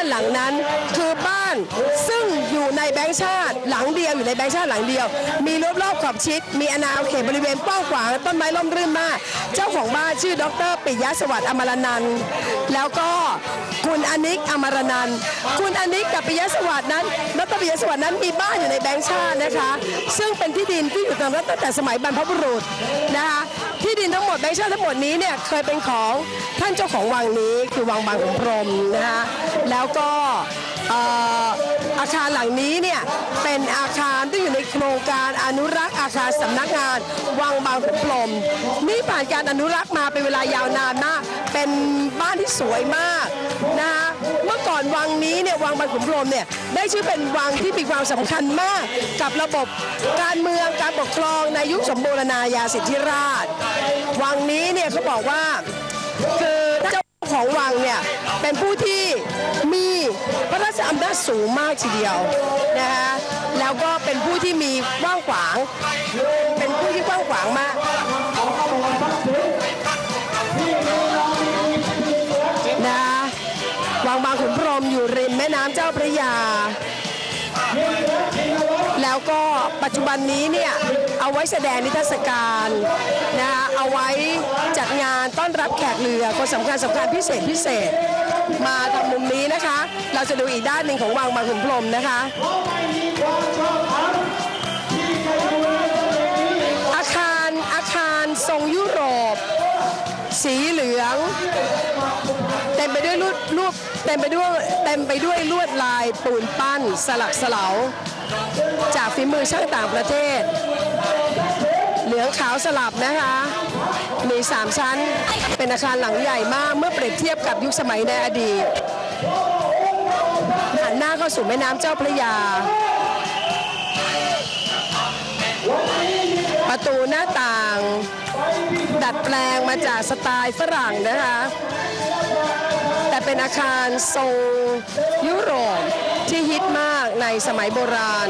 านหลังนั้น คือบ้านซึ่งอยู่ในแบงค์ชาติหลังเดียวอยู่ในแบงค์ชาติหลังเดียว มีรอบรอบขอบชิด มีอนาเขตบริเวณกว้างขวางต้นไม้ร่มรื่นมาก เจ้าของบ้านชื่อ ดรปิยะสวัสดิ์อมรนันท์แล้วก็คุณอนิกอมรนันท์คุณอนิกกับปิยะสวัสดิ์นั้นดรปิยะสวัสดิ์นั้นมีบ้านอยู่ในแบงค์ชาตินะคะ ซึ่งเป็นที่ดินที่อยู่ตรงนั้นตั้งแต่สมัยบรรพบุรุษนะคะ ที่ดินทั้งหมดแบงค์ชาติทั้งหมดนี้เนี่ยเคยเป็นของท่านเจ้าของวังนี้คือวังบางขุนพรหมนะคะแล้วก็ อาคารหลังนี้เนี่ยเป็นอาคารที่อยู่ในโครงการอนุรักษ์อาคารสำนักงาน วังบางขุนพรมนี่ผ่านการอนุรักษ์มาเป็นเวลายาวนานมากเป็นบ้านที่สวยมากนะคะเมื่อก่อนวังนี้เนี่ยวังบางขุนพรมเนี่ยได้ชื่อเป็นวังที่มีความสำคัญมาก กับระบบการเมืองการปกครองในยุคสมบูรณาญาสิทธิราช วังนี้เนี่ยเขาบอกว่าคือ ของวังเนี่ยเป็นผู้ที่มีพระราชอำนาจสูงมากทีเดียวนะคะแล้วก็เป็นผู้ที่มีกว้างขวาง เป็นผู้ที่กว้างขวางมาก ปัจจุบันนี้เนี่ยเอาไว้แสดงนิทรรศการนะเอาไว้จัดงานต้อนรับแขกเรือคนสำคัญสำคัญพิเศษพิเศษ มาทางมุมนี้นะคะ เราจะดูอีกด้านหนึ่งของวังบางขุนพรหมนะคะ อาคารอาคารทรงยุโรป สีเหลือง เต็มไปด้วยรูปรูปเต็มไปด้วยเต็มไปด้วยลวดลายปูนปั้นสลักสลาจากฝีมือช่างต่างประเทศ เหลืองขาวสลับนะคะ มี 3 ชั้นเป็นอาคารหลังใหญ่มากเมื่อเปรียบเทียบกับยุคสมัยในอดีตหันหน้าเข้าสู่แม่น้ำเจ้าพระยา ประตูหน้าต่าง ดัดแปลงมาจากสไตล์ฝรั่งนะคะ แต่เป็นอาคารทรงยุโรปที่ฮิตมากในสมัยโบราณ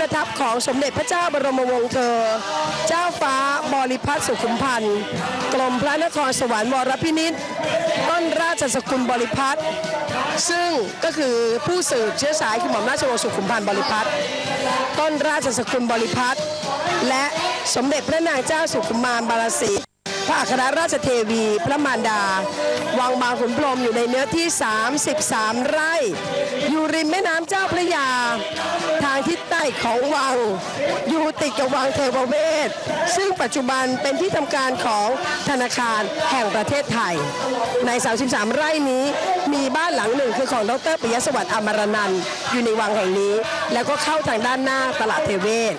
ประทับของสมเด็จพระเจ้าบรมวงศ์เธอ เจ้าฟ้าบริพัตรสุขุมพันธ์กรมพระนครสวรรค์วรพินิษต้นราชสกุลบริพัตรซึ่งก็คือผู้สืบเชื้อสายคือหม่อมราชวงศ์สุขุมพันธ์บริพัตรต้นราชสกุลบริพัตรและสมเด็จพระนางเจ้าสุขุมารบารสี พระอัครราชเทวี พระมารดา วังบางขุนพรมอยู่ในเนื้อที่ 33 ไร่ อยู่ริมแม่น้ำเจ้าพระยา ทางทิศใต้ของวัง อยู่ติดกับวังเทวเวศ ซึ่งปัจจุบันเป็นที่ทำการของธนาคารแห่งประเทศไทย ใน 33 ไร่นี้มีบ้านหลังหนึ่งคือของดรปิยสวัสดิ์อมรนันอยู่ในวังแห่งนี้ แล้วก็เข้าทางด้านหน้าตลาดเทเวศ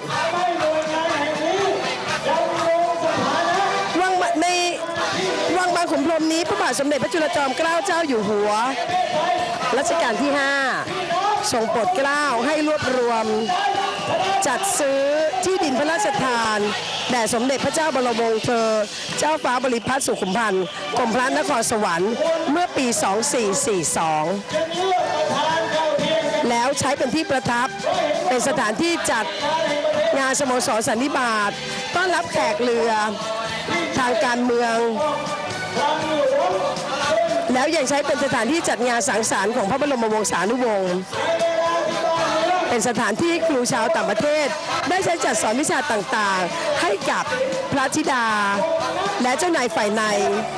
นี้พระบาทสมเด็จพระจุลจอมเกล้าเจ้าอยู่หัว รัชกาลที่ 5 ทรงโปรดเกล้าให้รวบรวม จัดซื้อที่ดินพระราชทานแด่สมเด็จพระเจ้าบรมวงศ์เธอ เจ้าฟ้าบริพัตรสุขุมพันธ์กรมพระนครสวรรค์เมื่อปี 2442 แล้วใช้เป็นที่ประทับเป็นสถานที่จัดงานสโมสรสันนิบาตต้อนรับแขกเรือ ทางการเมือง แล้วยังใช้เป็นสถานที่จัดงานสังสรรค์ของพระบรมวงศานุวงศ์เป็นสถานที่ครูชาวต่างประเทศ ได้ใช้จัดสอนวิชาต่างๆ ให้กับพระธิดา และเจ้านายฝ่ายใน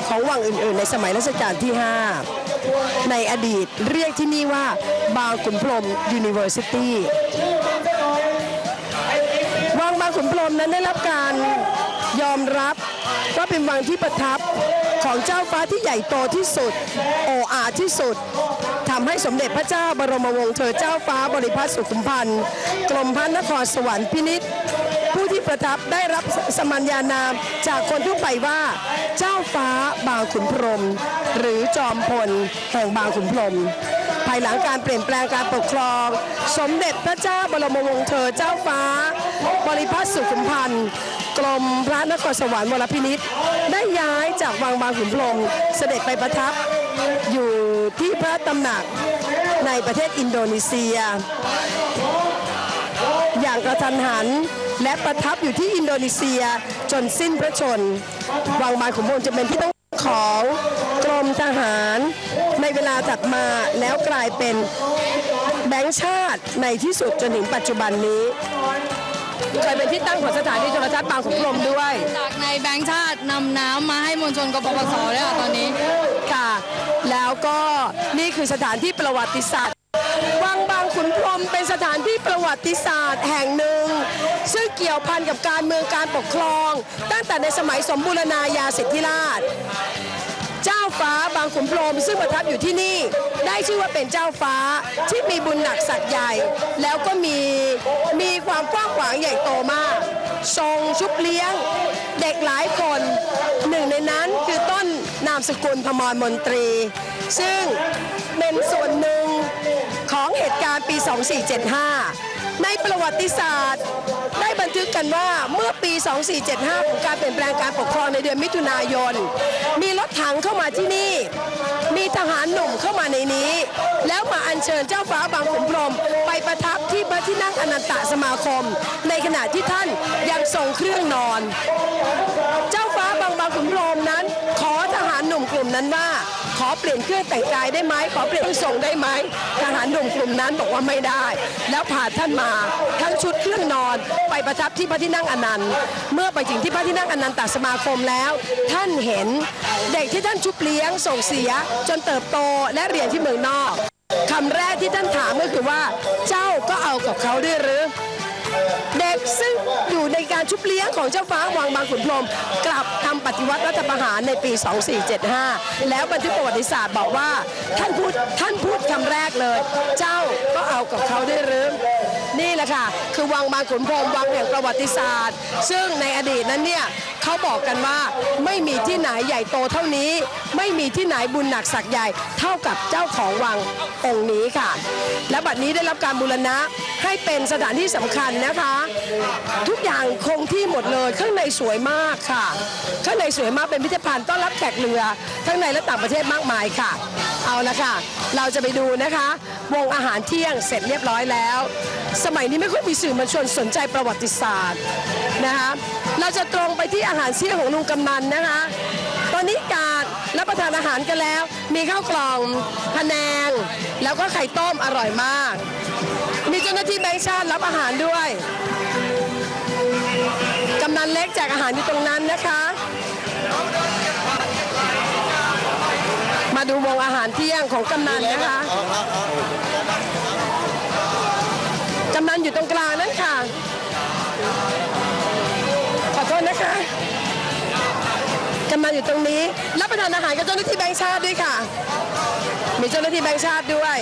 ของวังอื่นๆ ในสมัยรัชกาลที่ 5 ในอดีตเรียกที่นี่ว่าบางขุนพรมยูนิเวอร์ซิตี้วังบางขุนพรมนั้นได้รับการยอมรับว่าเป็นวังที่ประทับ ของเจ้าฟ้าที่ใหญ่โตที่สุด โออาที่สุดทำให้สมเด็จพระเจ้าบรมวงศ์เธอเจ้าฟ้าบริพัตรสุขุมพันธ์กรมพระนครสวรรค์พินิษผู้ที่ประทับได้รับสมัญญานามจากคนทั่วไปว่า เจ้าฟ้าบางขุนพรหมหรือจอมพลแห่งบางขุนพรหมภายหลังการเปลี่ยนแปลงการปกครอง สมเด็จพระเจ้าบรมวงศ์เธอเจ้าฟ้า บริพัตรสุขุมพันธ์ กรมพระนครสวรรค์วรพินิษได้ย้ายจากวังบางขุนพรมเสด็จไปประทับอยู่ที่พระตำหนักในประเทศอินโดนีเซีย อย่างกระทันหันและประทับอยู่ที่อินโดนีเซียจนสิ้นพระชน วังบางขุนพรมจะเป็นที่ต้องของกรมทหารในเวลาถัดมาแล้วกลายเป็นแบงค์ชาติในที่สุดจนถึงปัจจุบันนี้ เคยเป็นที่ตั้งของสถานีโทรทัศน์บางขุนพรหมด้วย จากในแบงค์ชาตินำน้ำมาให้มวลชนกปปสเลยค่ะตอนนี้ค่ะ แล้วก็นี่คือสถานที่ประวัติศาสตร์วังบางขุนพรหมเป็นสถานที่ประวัติศาสตร์แห่งหนึ่ง ซึ่งเกี่ยวพันกับการเมืองการปกครอง ตั้งแต่ในสมัยสมบูรณาญาสิทธิราช ฟ้าบางขุนพรหมซึ่งประทับอยู่ที่นี่ ได้ชื่อว่าเป็นเจ้าฟ้าที่มีบุญหนักสักใหญ่ แล้วก็มีมีความกว้างขวางใหญ่โตมาก ทรงชุบเลี้ยงเด็กหลายคนหนึ่งในนั้นคือต้นนามสกุลพมรมนตรี ซึ่งเป็นส่วนหนึ่งของเหตุการณ์ปี 2475 ในประวัติศาสตร์ ได้บันทึกกันว่าเมื่อปี 2475 ของการเปลี่ยนแปลงการปกครองในเดือนมิถุนายน มีรถถังเข้ามาที่นี่ มีทหารหนุ่มเข้ามาในนี้ แล้วมาอัญเชิญเจ้าฟ้าบางขุนพรหมไปประทับที่พระที่นั่งอนันตสมาคม ในขณะที่ท่านยังทรงเครื่องนอน เจ้าฟ้าบางบางขุนพรหมนั้น ขอทหารหนุ่มกลุ่มนั้นว่า ขอเปลี่ยนเครื่องแต่งกายได้ไหมขอเปลี่ยนทรงได้ไหมทหารหนุ่มกลุ่มนั้นบอกว่าไม่ได้ แล้วพาท่านมาทั้งชุดเครื่องนอนไปประทับที่พระที่นั่งอนันต์ เมื่อไปถึงที่พระที่นั่งอนันตสมาคมแล้ว ท่านเห็นเด็กที่ท่านชุบเลี้ยงส่งเสียจนเติบโตและเรียนที่เมืองนอกคำแรกที่ท่านถามก็คือว่าเจ้าก็เอากับเขาด้วยหรือ เด็กซึ่งอยู่ในการชุบเลี้ยงของเจ้าฟ้าวังบางขุนพรหมกลับทำปฏิวัติรัฐประหารในปี 2475 แล้วบันทึกประวัติศาสตร์บอกว่าท่านพูดท่านพูดคำแรกเลย เจ้าก็เอากับเขาได้หรือนี่แหละค่ะ คือวังบางขุนพรหมวังแห่งประวัติศาสตร์ ซึ่งในอดีตนั้นเนี่ยเขาบอกกันว่าไม่มีที่ไหนใหญ่โตเท่านี้ ไม่มีที่ไหนบุญหนักศักดิ์ใหญ่เท่ากับเจ้าของวังองค์นี้ค่ะ และบัดนี้ได้รับการบูรณะ ให้เป็นสถานที่สำคัญนะคะ ทุกอย่างคงที่หมดเลยข้างในสวยมากค่ะ ข้างในสวยมากเป็นพิพิธภัณฑ์ต้อนรับแขกเรือทั้งในและต่างประเทศมากมายค่ะ เอาละค่ะ เราจะไปดูนะคะ วงอาหารเที่ยงเสร็จเรียบร้อยแล้ว สมัยนี้ไม่ค่อยมีสื่อมวลชนสนใจประวัติศาสตร์นะคะเราจะตรงไปที่อาหารเที่ยงของลุงกำนันนะคะ ตอนนี้การ รับประทานอาหารกันแล้ว มีข้าวกล่องพะแนง แล้วก็ไข่ต้มอร่อยมาก มีเจ้าหน้าที่แบงค์ชาติรับอาหารด้วยกำนันเล็กแจกอาหารอยู่ตรงนั้นนะคะ มาดูวงอาหารเที่ยงของกำนันนะคะกำนันอยู่ตรงกลางนั่นค่ะ ขอโทษนะคะ กำนันอยู่ตรงนี้ รับประทานอาหารกับเจ้าหน้าที่แบงค์ชาติด้วยค่ะ มีเจ้าหน้าที่แบงค์ชาติด้วย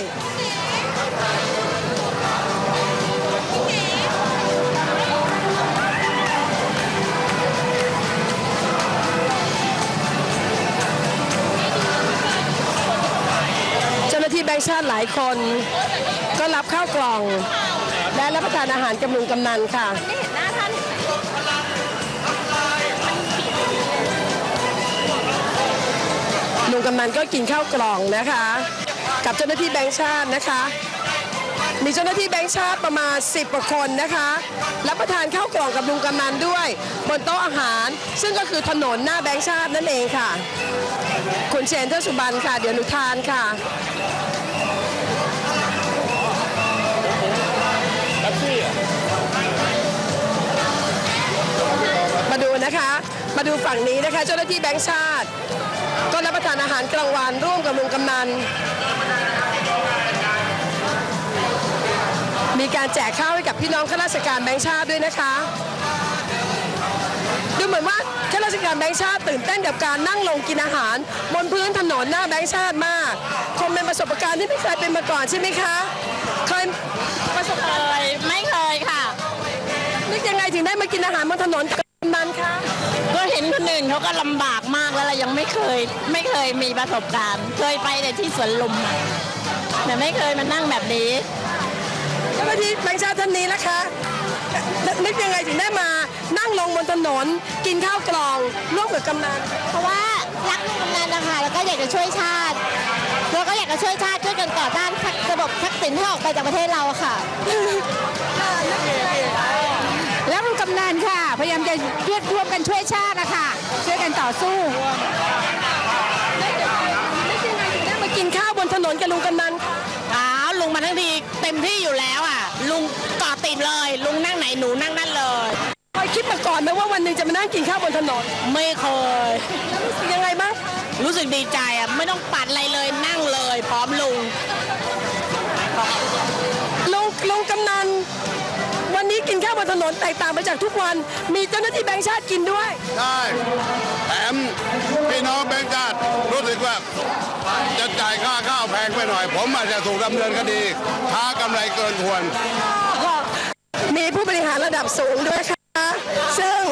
เจ้าหน้าที่แบงค์ชาติหลายคน ก็รับข้าวกล่อง และรับประทานอาหารกับลุงกำนันค่ะ ลุงกำนันก็กินข้าวกล่องนะคะ กับเจ้าหน้าที่แบงค์ชาตินะคะ มีเจ้าหน้าที่แบงค์ชาติประมาณ 10กว่าคนนะคะรับประทานข้าวกล่องกับลุงกำนันด้วยบนโต๊ะอาหาร ซึ่งก็คือถนนหน้าแบงค์ชาตินั่นเองค่ะ คุณเชนเทอร์สุบันค่ะ เดี๋ยวหนูทานค่ะมาดูนะคะ มาดูฝั่งนี้นะคะ เจ้าหน้าที่แบงค์ชาติ ก็รับประทานอาหารกลางวันร่วมกับลุงกำนัน มีการแจกข้าวให้กับพี่น้องข้าราชการแบงค์ชาติด้วยนะคะ ดูเหมือนว่าข้าราชการแบงค์ชาติตื่นเต้นกับการนั่งลงกินอาหาร บนพื้นถนนหน้าแบงค์ชาติมากคงเป็นประสบการณ์ที่ไม่เคยเป็นมาก่อนใช่ไหมคะเคยประสบการณ์เคยไม่เคยค่ะนึกยังไงถึงได้มากินอาหารบนถนนกับกำ นันคะก็เห็นคนอื่นเขาก็ลำบากมากแล้วเรายังไม่เคย ไม่เคยมีประสบการณ์ เคยไปแต่ที่สวนลุมอะแต่ไม่เคยมานั่งแบบนี้ เจ้าหน้าที่แบงค์ชาติท่านนี้นะคะนนึกยังไงถึงได้มานั่งลงบนถนน กินข้าวกล่องร่วมกับกำนันเพราะว่ารักลุงกำนันนะคะแล้วก็อยากจะช่วยชาติเราก็อยากจะช่วยชาติช่วยกันต่อต้านระบบทักษิณให้ออกไปจากประเทศเราอะค่ะแล้วลุงกำนันค่ะ พยายามจะร่วมร่วมกันช่วยชาตินะคะช่วยกันต่อสู้ได้ยังไงถึงได้มากินข้าวบนถนนกับลุงกำนันอ้าวลุงมาทั้งทีเต็มที่อยู่แล้วอะ ลุงเกาะติดเลย ลุงนั่งไหนหนูนั่งนั่นเลย เคยคิดมาก่อนไหมว่าวันหนึ่งจะมานั่งกินข้าวบนถนนไม่เคยรู้สึกยังไงบ้างรู้สึกดีใจอะไม่ต้องปัดอะไรเลยนั่งเลย พร้อมลุงลุงลุงกำนัน วันนี้กินข้าวบนถนนแตกต่างไปจากทุกวัน มีเจ้าหน้าที่แบงค์ชาติกินด้วยได้แถมพี่น้องแบงค์ชาติรู้สึกว่าจะจ่ายค่าข้าวแพงไปหน่อย ผมอาจจะถูกดำเนินคดีค้ากำไรเกินควร มีผู้บริหารระดับสูงด้วยค่ะ ซึ่ง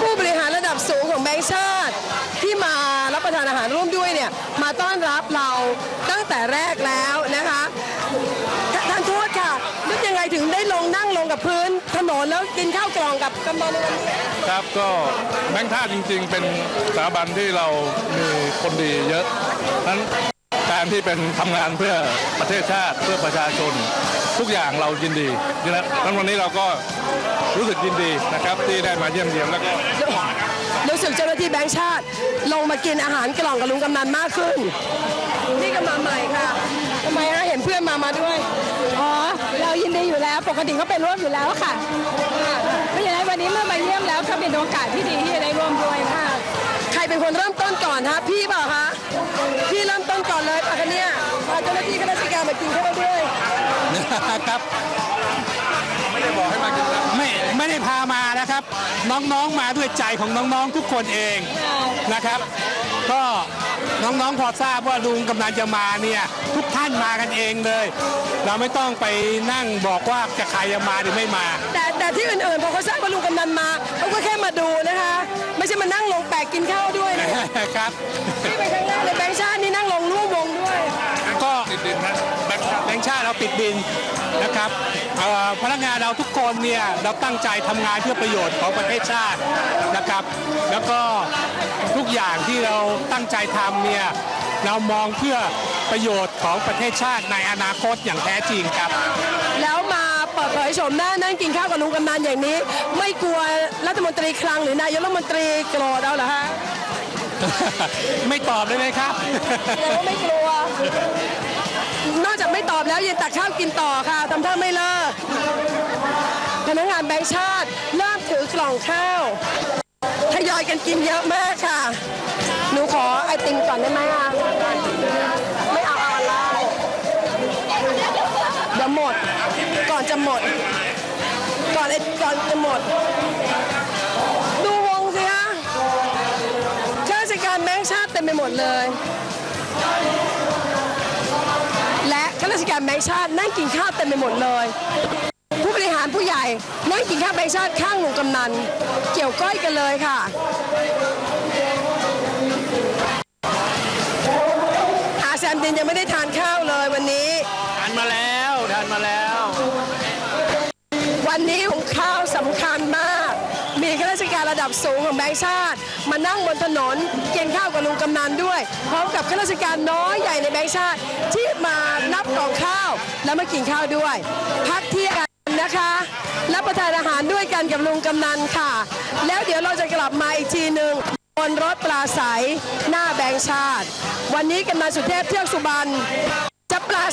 ผู้บริหารระดับสูงของแบงค์ชาติที่มารับประทานอาหารร่วมด้วยเนี่ย มาต้อนรับเราตั้งแต่แรกแล้ว กินข้าวกล่องกับกำนันในวันนี้ครับก็แบงค์ท่าจริง ๆ เป็นสถาบันที่เรามีคนดีเยอะนั้นการที่เป็นทำงานเพื่อประเทศชาติเพื่อประชาชน ทุกอย่างเรายินดีดังนั้นวันนี้เราก็รู้สึกยินดีนะครับที่ได้มาเยี่ยมเยียมแล้วก็รู้สึกเจ้าหน้าที่แบงค์ชาติ ลงมากินอาหารกล่องกับลุงกำนันมากขึ้นนี่ก็มาใหม่ค่ะทำไมฮะเห็นเพื่อนมามาด้วยอ๋อเรายินดีอยู่แล้ว ปกติก็เป็นร่วมอยู่แล้วค่ะ ก็เป็นโอกาสที่ดีที่จะได้ร่วมด้วยค่ะใครเป็นคนเริ่มต้นก่อนฮะพี่เปล่าคะพี่เริ่มต้นก่อนเลยปะคะเนี่ยพาเจ้าหน้าที่ข้าราชการมากินข้าวด้วยครับไม่ไม่ได้พามานะครับ น้องๆมาด้วยใจของน้องๆทุกคนเองนะครับ ก็น้องๆพอทราบว่าลุงกำนันจะมาเนี่ยทุกท่านมากันเองเลย เราไม่ต้องไปนั่งบอกว่าจะใครจะมาหรือไม่มา แต่แต่ที่อื่นๆพอเขาทราบว่าลุงกำนันมาเขาก็แค่มาดูนะคะ ไม่ใช่มานั่งลงแปะกินข้าวด้วยนะครับนี่เป็นครั้งแรกในแบงค์ชาตินี่นั่งลงร่วมวงด้วย ก็แบงค์ชาติเราปิดดินนะครับเอ่อพนักงานเราทุกคนเนี่ยเราตั้งใจทำงานเพื่อประโยชน์ของประเทศชาตินะครับ แล้วก็ทุกอย่างที่เราตั้งใจทำเนี่ยเรามองเพื่อ ประโยชน์ของประเทศชาติในอนาคตอย่างแท้จริงครับ แล้วมาเปิดเผยโฉมหน้านั่งกินข้าวกับลุงกำนันอย่างนี้ ไม่กลัวรัฐมนตรีคลังหรือนายกรัฐมนตรีโกรธเอาเหรอฮะไม่ตอบเลยเลยครับแสดงว่าไม่กลัว นอกจากไม่ตอบแล้วยังตักข้าวกินต่อค่ะทำท่าไม่เลิกพนักงานแบงค์ชาติเริ่มถือกล่องข้าวทยอยกันกินเยอะมากค่ะ หนูขอไอติมก่อนได้ไหมคะ ก่อนจะหมด ก่อนไอก่อนจะหมด ดูวงสิคะข้าราชการแบงค์ชาติเต็มไปหมดเลย และข้าราชการแบงค์ชาตินั่งกินข้าวเต็มไปหมดเลย ผู้บริหารผู้ใหญ่นั่งกินข้าวแบงค์ชาติข้างลุงกำนัน เกี่ยวก้อยกันเลยค่ะอาแซมดินยังไม่ได้ทานข้าวเลยวันนี้ ทานมาแล้ว ทานมาแล้ว วันนี้ของข้าวสำคัญมาก มีข้าราชการระดับสูงของแบงค์ชาติ มานั่งบนถนนกินข้าวกับลุงกำนันด้วย พร้อมกับข้าราชการน้อยใหญ่ในแบงค์ชาติ ที่มานับกล่องข้าว แล้วมากินข้าวด้วย พักเที่ยงนะคะรับประทานอาหารด้วยกันกับลุงกำนันค่ะ แล้วเดี๋ยวเราจะกลับมาอีกทีหนึ่งบนรถปลาใสหน้าแบงค์ชาติ วันนี้กำนันสุเทพเทือกสุบรรณ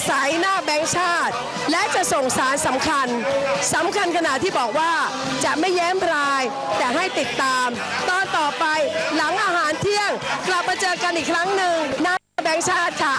ใสหน้าแบงค์ชาติ และจะส่งสารสำคัญสำคัญขนาดที่บอกว่าจะไม่แย้มราย แต่ให้ติดตาม ตอนต่อไปหลังอาหารเที่ยง กลับมาเจอกันอีกครั้งหนึ่งหน้าแบงค์ชาติค่ะ